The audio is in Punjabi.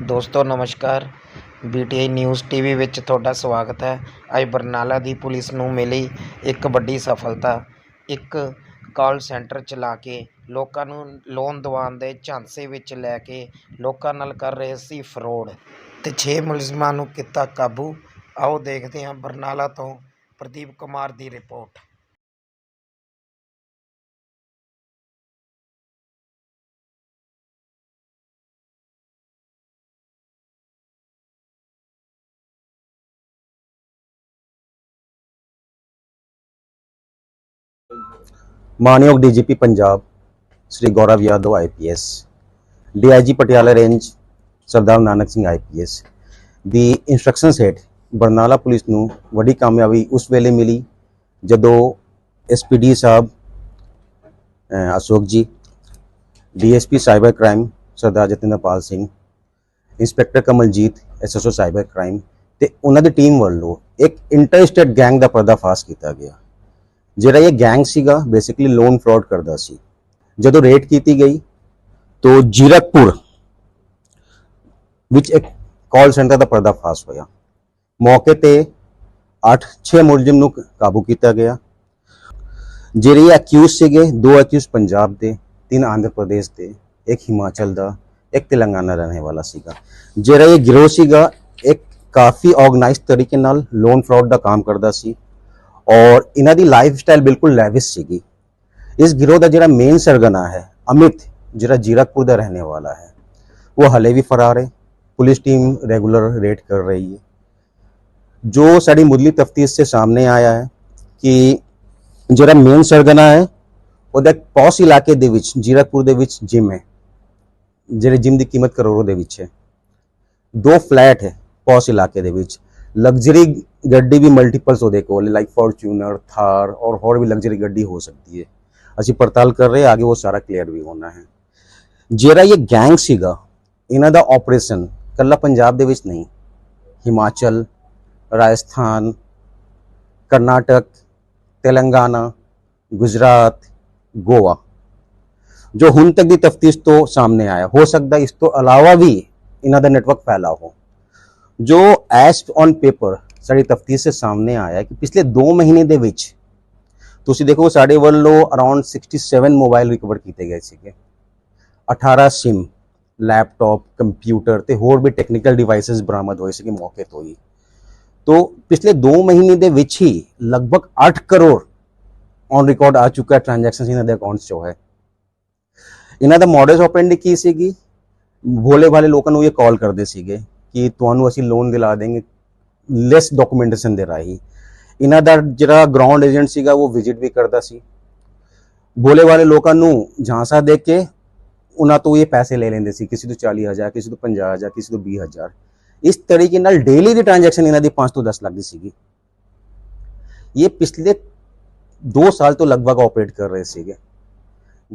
ਦੋਸਤੋ, ਨਮਸਕਾਰ। ਬੀਟੀਆਈ ਨਿਊਜ਼ ਟੀਵੀ ਵਿੱਚ ਤੁਹਾਡਾ ਸਵਾਗਤ ਹੈ। ਅੱਜ ਬਰਨਾਲਾ ਦੀ ਪੁਲਿਸ ਨੂੰ ਮਿਲੀ ਇੱਕ ਵੱਡੀ ਸਫਲਤਾ। ਇੱਕ ਕਾਲ ਸੈਂਟਰ ਚਲਾ ਕੇ ਲੋਕਾਂ ਨੂੰ ਲੋਨ ਦਿਵਾਉਣ ਦੇ ਝਾਂਸੇ ਵਿੱਚ ਲੈ ਕੇ ਲੋਕਾਂ ਨਾਲ ਕਰ ਰਹੇ ਸੀ ਫਰੋਡ। ਤੇ 6 ਮੁਲਜ਼ਮਾਂ ਨੂੰ ਕੀਤਾ ਕਾਬੂ। ਆਓ ਦੇਖਦੇ ਹਾਂ ਬਰਨਾਲਾ ਤੋਂ ਪ੍ਰਦੀਪ ਕੁਮਾਰ ਦੀ ਰਿਪੋਰਟ। ਮਾਨਯੋਗ DGP Punjab, Shri Gaurav Yadav IPS DIG Patiala range, Sardar Nanak Singh IPS ਦੀ ਇਨਸਟਰਕਸ਼ਨਸ ਹੇਠ ਬਰਨਾਲਾ ਪੁਲਿਸ ਨੂੰ ਵੱਡੀ ਕਾਮਯਾਬੀ ਉਸ ਵੇਲੇ ਮਿਲੀ ਜਦੋਂ SPD sahib Ashok ji DSP cyber crime Sardar Jatinderpal Singh, inspector Kamaljit SSO cyber crime ਤੇ ਉਹਨਾਂ ਦੀ ਟੀਮ ਵੱਲੋਂ ਇੱਕ ਇੰਟਰਸਟੇਟ ਗੈਂਗ ਦਾ ਪਰਦਾਫਾਸ਼ ਕੀਤਾ ਗਿਆ। ਜਿਹੜਾ ਇਹ ਗੈਂਗ ਸੀਗਾ ਬੇਸਿਕਲੀ ਲੋਨ ਫਰਾਡ ਕਰਦਾ ਸੀ। ਜਦੋਂ ਰੇਟ ਕੀਤੀ ਗਈ, ਤੋਂ ਜੀਰਕਪੁਰ, ਵਿੱਚ ਇੱਕ ਕਾਲ ਸੈਂਟਰ ਦਾ ਪਰਦਾਫਾਸ਼ ਹੋਇਆ। ਮੌਕੇ ਤੇ 8-6 ਮੁਲਜ਼ਮ ਨੂੰ ਕਾਬੂ ਕੀਤਾ ਗਿਆ। ਜਿਹੜੇ ਅਕਿਊਜ਼ ਸੀਗੇ, ਦੋ ਅਕਿਊਜ਼ ਪੰਜਾਬ ਦੇ, ਤਿੰਨ ਆਂਧਰ ਪ੍ਰਦੇਸ਼ ਦੇ, ਇੱਕ ਹਿਮਾਚਲ ਦਾ, ਇੱਕ ਤੇਲੰਗਾਨਾ ਰਹਿਣ ਵਾਲਾ ਸੀਗਾ। ਜਿਹੜਾ ਇਹ ਗਿਰੋਹ ਸੀਗਾ, ਇੱਕ ਕਾਫੀ ਆਰਗੇਨਾਈਜ਼ਡ ਤਰੀਕੇ ਨਾਲ ਲੋਨ ਫਰਾਡ ਦਾ ਕੰਮ ਕਰਦਾ ਸੀ। ਔਰ ਇਹਨਾਂ ਦੀ ਲਾਈਫ ਸਟਾਈਲ ਬਿਲਕੁਲ ਲੈਵਿਸ਼ ਸੀਗੀ। ਇਸ ਗਿਰੋਹ ਦਾ ਜਿਹੜਾ ਮੇਨ ਸਰਗਨਾ ਹੈ, ਅਮਿਤ, ਜਿਹੜਾ ਜੀਰਕਪੁਰ ਦਾ ਰਹਿਣੇ ਵਾਲਾ ਹੈ, ਉਹ ਹਲੇ ਵੀ ਫਰਾਰ ਹੈ। ਪੁਲਿਸ ਟੀਮ ਰੈਗੂਲਰ ਰੇਡ ਕਰ ਰਹੀ ਹੈ। ਜੋ ਸਾਡੀ ਮੁੱਢਲੀ ਤਫਤੀਸ਼ ਸੇ ਸਾਹਮਣੇ ਆਇਆ ਹੈ ਕਿ ਜਿਹੜਾ ਮੇਨ ਸਰਗਨਾ ਹੈ, ਉਹਦਾ ਪੌਸ ਇਲਾਕੇ ਦੇ ਵਿੱਚ, ਜੀਰਕਪੁਰ ਦੇ ਵਿੱਚ ਜਿਮ ਹੈ। ਜਿਹੜੇ ਜਿਮ ਦੀ ਕੀਮਤ ਕਰੋੜੋਂ ਦੇ ਵਿੱਚ ਹੈ। ਦੋ ਫਲੈਟ ਹੈ ਪੌਸ ਇਲਾਕੇ ਦੇ ਵਿੱਚ। ਲਗਜ਼ਰੀ ਗੱਡੀ ਵੀ ਮਲਟੀਪਲਸ ਉਹਦੇ ਕੋਲ ਲਾਈਕ ਫੋਰਚੂਨਰ ਥਾਰ ਔਰ ਹੋਰ ਵੀ ਲਗਜ਼ਰੀ ਗੱਡੀ ਹੋ ਸਕਦੀ ਹੈ। ਅਸੀਂ ਪੜਤਾਲ ਕਰ ਰਹੇ ਹਾਂ ਆਗੇ ਉਹ ਸਾਰਾ ਕਲੀਅਰ ਵੀ ਹੋਣਾ ਹੈ। ਜਿਹੜਾ ਇਹ ਗੈਂਗ ਸੀਗਾ, ਇਹਨਾਂ ਦਾ ਆਪਰੇਸ਼ਨ ਕੱਲਾ ਪੰਜਾਬ ਦੇ ਵਿੱਚ ਨਹੀਂ, ਹਿਮਾਚਲ, ਰਾਜਸਥਾਨ, ਕਰਨਾਟਕ, ਤੇਲੰਗਾਨਾ, ਗੁਜਰਾਤ, ਗੋਆ। ਜੋ ਹੁਣ ਤੱਕ ਦੀ ਤਫਤੀਸ਼ ਤੋਂ ਸਾਹਮਣੇ ਆਇਆ, ਹੋ ਸਕਦਾ ਇਸ ਤੋਂ ਇਲਾਵਾ ਵੀ ਇਹਨਾਂ ਦਾ ਨੈਟਵਰਕ ਫੈਲਾ ਹੋ। ਜੋ ਐਸ ਔਨ ਪੇਪਰ ਸਾਡੀ ਤਫਤੀਸ਼ ਸੇ ਸਾਹਮਣੇ ਆਇਆ ਕਿ ਪਿਛਲੇ 2 ਮਹੀਨੇ ਦੇ ਵਿੱਚ ਤੁਸੀਂ ਦੇਖੋ ਸਾਡੇ ਵੱਲੋਂ ਅਰਾਊਂਡ 67 ਮੋਬਾਈਲ ਰਿਕਵਰ ਕੀਤੇ ਗਏ ਸੀਗੇ। 18 ਸਿਮ ਲੈਪਟਾਪ ਕੰਪਿਊਟਰ ਤੇ ਹੋਰ ਵੀ ਟੈਕਨੀਕਲ ਡਿਵਾਈਸਸ ਬਰਾਮਦ ਹੋਏ ਸੀਗੇ ਮੌਕੇ ਤੋਂ ਹੀ। ਤੋਂ ਪਿਛਲੇ 2 ਮਹੀਨੇ ਦੇ ਵਿੱਚ ਹੀ ਲਗਭਗ 8 ਕਰੋੜ ਔਨ ਰਿਕਾਰਡ ਆ ਚੁੱਕਾ ਟ੍ਰਾਂਜੈਕਸ਼ਨਸ ਇਹਨਾਂ ਦੇ ਅਕਾਊਂਟਸ 'ਚ ਹੈ। ਇਹਨਾਂ ਦਾ ਮੋਡਸ ਆਪਰੈਂਡੀ ਕੀ ਸੀਗੀ? ਭੋਲੇ ਭਾਲੇ ਲੋਕਾਂ ਨੂੰ ਇਹ ਕਾਲ ਕਰਦੇ ਸੀਗੇ ਕਿ ਤੁਹਾਨੂੰ ਅਸੀਂ ਲੋਨ ਦਿਲਾ ਦੇਂਗੇ ਲੈਸ ਡਾਕੂਮੈਂਟੇਸ਼ਨ ਦੇ ਰਾਹੀਂ। ਇਹਨਾਂ ਦਾ ਜਿਹੜਾ ਗਰਾਊਂਡ ਏਜੰਟ ਸੀਗਾ, ਉਹ ਵਿਜ਼ਿਟ ਵੀ ਕਰਦਾ ਸੀ। ਭੋਲੇ ਵਾਲੇ ਲੋਕਾਂ ਨੂੰ ਝਾਂਸਾ ਦੇ ਕੇ ਉਹਨਾਂ ਤੋਂ ਇਹ ਪੈਸੇ ਲੈ ਲੈਂਦੇ ਸੀ। ਕਿਸੇ ਤੋਂ 40000 ਕਿਸੇ ਤੋਂ 50000 ਕਿਸੇ ਤੋਂ 20000 ਇਸ ਤਰੀਕੇ ਨਾਲ ਡੇਲੀ ਦੀ ਟ੍ਰਾਂਜੈਕਸ਼ਨ ਇਹਨਾਂ ਦੀ 5 ਤੋਂ 10 ਲੱਖ ਦੀ ਸੀਗੀ। ਇਹ ਪਿਛਲੇ 2 ਸਾਲ ਤੋਂ ਲਗਭਗ ਆਪਰੇਟ ਕਰ ਰਹੇ ਸੀਗੇ।